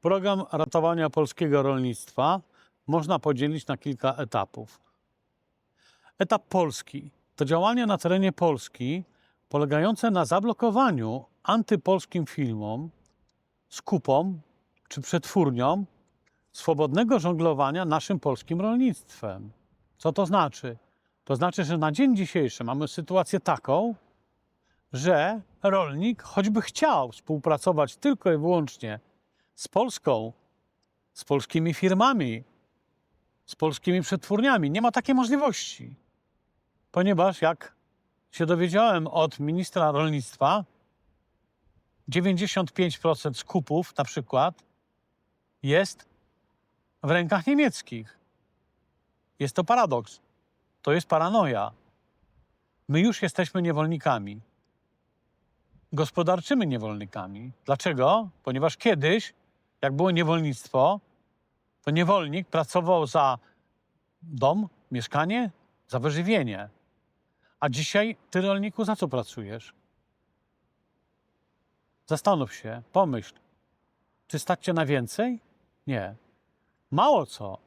Program ratowania polskiego rolnictwa można podzielić na kilka etapów. Etap polski to działania na terenie Polski polegające na zablokowaniu antypolskim firmom, skupom czy przetwórniom swobodnego żonglowania naszym polskim rolnictwem. Co to znaczy? To znaczy, że na dzień dzisiejszy mamy sytuację taką, że rolnik, choćby chciał współpracować tylko i wyłącznie z Polską, z polskimi firmami, z polskimi przetwórniami, nie ma takiej możliwości. Ponieważ, jak się dowiedziałem od ministra rolnictwa, 95% skupów na przykład jest w rękach niemieckich. Jest to paradoks. To jest paranoja. My już jesteśmy niewolnikami. Gospodarczymi niewolnikami. Dlaczego? Ponieważ kiedyś, jak było niewolnictwo, to niewolnik pracował za dom, mieszkanie, za wyżywienie. A dzisiaj ty, rolniku, za co pracujesz? Zastanów się, pomyśl. Czy stać cię na więcej? Nie. Mało co.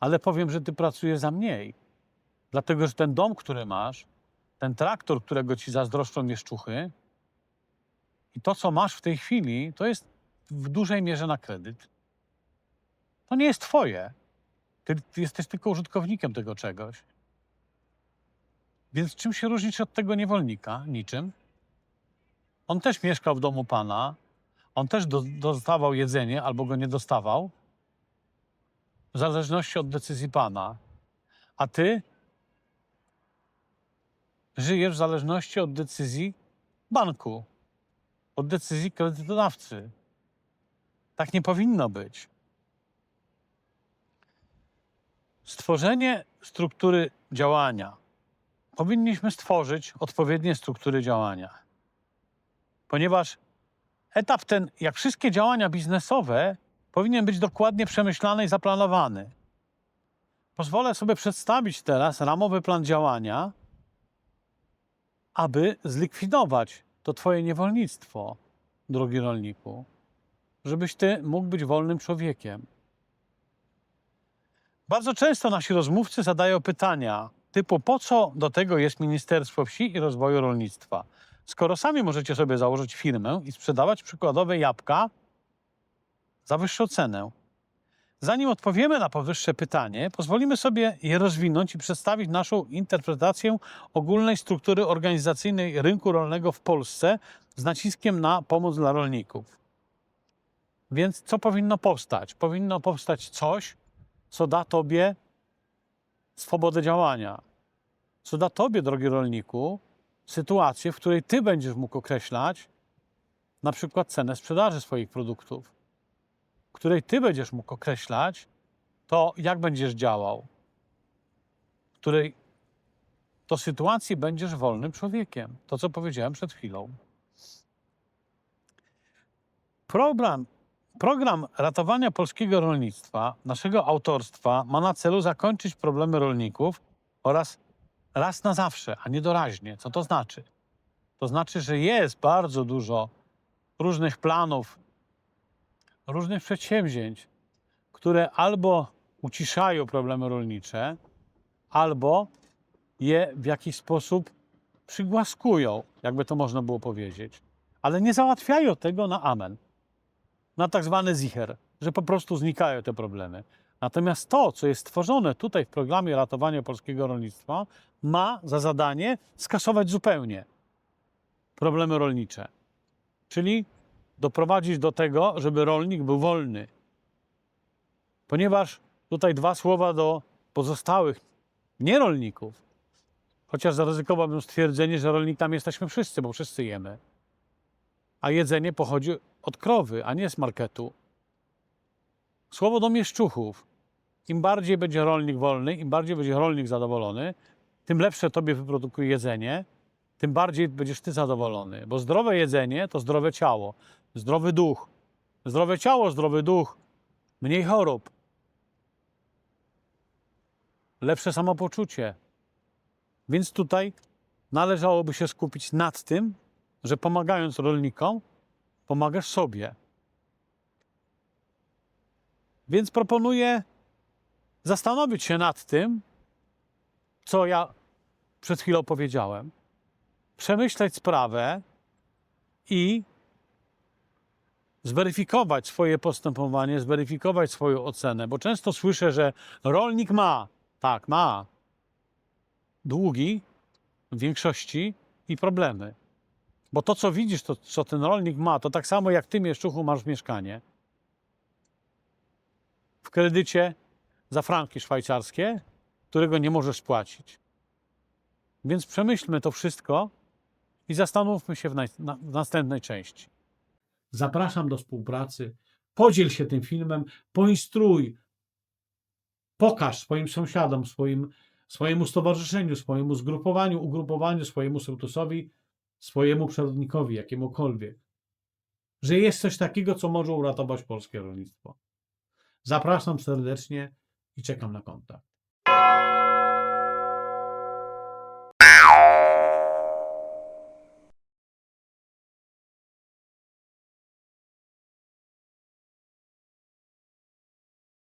Ale powiem, że ty pracujesz za mniej. Dlatego, że ten dom, który masz, ten traktor, którego ci zazdroszczą mieszczuchy i to, co masz w tej chwili, to jest w dużej mierze na kredyt. To nie jest twoje. Ty, ty jesteś tylko użytkownikiem tego czegoś. Więc czym się różnisz od tego niewolnika? Niczym. On też mieszkał w domu pana, on też do, dostawał jedzenie albo go nie dostawał, w zależności od decyzji pana. A ty żyjesz w zależności od decyzji banku, od decyzji kredytodawcy. Tak nie powinno być. Stworzenie struktury działania. Powinniśmy stworzyć odpowiednie struktury działania. Ponieważ etap ten, jak wszystkie działania biznesowe, powinien być dokładnie przemyślany i zaplanowany. Pozwolę sobie przedstawić teraz ramowy plan działania, aby zlikwidować to Twoje niewolnictwo, drogi rolniku, żebyś Ty mógł być wolnym człowiekiem. Bardzo często nasi rozmówcy zadają pytania typu: po co do tego jest Ministerstwo Wsi i Rozwoju Rolnictwa? Skoro sami możecie sobie założyć firmę i sprzedawać przykładowe jabłka za wyższą cenę. Zanim odpowiemy na powyższe pytanie, pozwolimy sobie je rozwinąć i przedstawić naszą interpretację ogólnej struktury organizacyjnej rynku rolnego w Polsce z naciskiem na pomoc dla rolników. Więc co powinno powstać? Powinno powstać coś, co da Tobie swobodę działania, co da Tobie, drogi rolniku, sytuację, w której Ty będziesz mógł określać na przykład cenę sprzedaży swoich produktów, w której Ty będziesz mógł określać to, jak będziesz działał, w której to sytuacji będziesz wolnym człowiekiem. To, co powiedziałem przed chwilą. Program, program ratowania polskiego rolnictwa, naszego autorstwa, ma na celu zakończyć problemy rolników oraz raz na zawsze, a nie doraźnie. Co to znaczy? To znaczy, że jest bardzo dużo różnych planów, różnych przedsięwzięć, które albo uciszają problemy rolnicze, albo je w jakiś sposób przygłaskują, jakby to można było powiedzieć. Ale nie załatwiają tego na amen, na tak zwany zicher, że po prostu znikają te problemy. Natomiast to, co jest stworzone tutaj w programie ratowania polskiego rolnictwa, ma za zadanie skasować zupełnie problemy rolnicze. Czyli doprowadzić do tego, żeby rolnik był wolny. Ponieważ tutaj dwa słowa do pozostałych nierolników, chociaż zaryzykowałbym stwierdzenie, że rolnikami jesteśmy wszyscy, bo wszyscy jemy. A jedzenie pochodzi od krowy, a nie z marketu. Słowo do mieszczuchów. Im bardziej będzie rolnik wolny, im bardziej będzie rolnik zadowolony, tym lepsze tobie wyprodukuje jedzenie, tym bardziej będziesz ty zadowolony. Bo zdrowe jedzenie to zdrowe ciało, zdrowy duch. Zdrowe ciało, zdrowy duch, mniej chorób, lepsze samopoczucie. Więc tutaj należałoby się skupić nad tym, że pomagając rolnikom, pomagasz sobie. Więc proponuję zastanowić się nad tym, co ja przed chwilą powiedziałem, przemyśleć sprawę i zweryfikować swoje postępowanie, zweryfikować swoją ocenę, bo często słyszę, że rolnik ma, tak, ma długi w większości i problemy. Bo to, co widzisz, to co ten rolnik ma, to tak samo jak ty, mieszczuchu, masz mieszkanie w kredycie za franki szwajcarskie, którego nie możesz spłacić. Więc przemyślmy to wszystko i zastanówmy się w, na, w następnej części. Zapraszam do współpracy. Podziel się tym filmem, poinstruuj, pokaż swoim sąsiadom, swoim, swojemu stowarzyszeniu, swojemu zgrupowaniu, ugrupowaniu, swojemu sołtysowi, swojemu przewodnikowi, jakiemukolwiek, że jest coś takiego, co może uratować polskie rolnictwo. Zapraszam serdecznie i czekam na kontakt.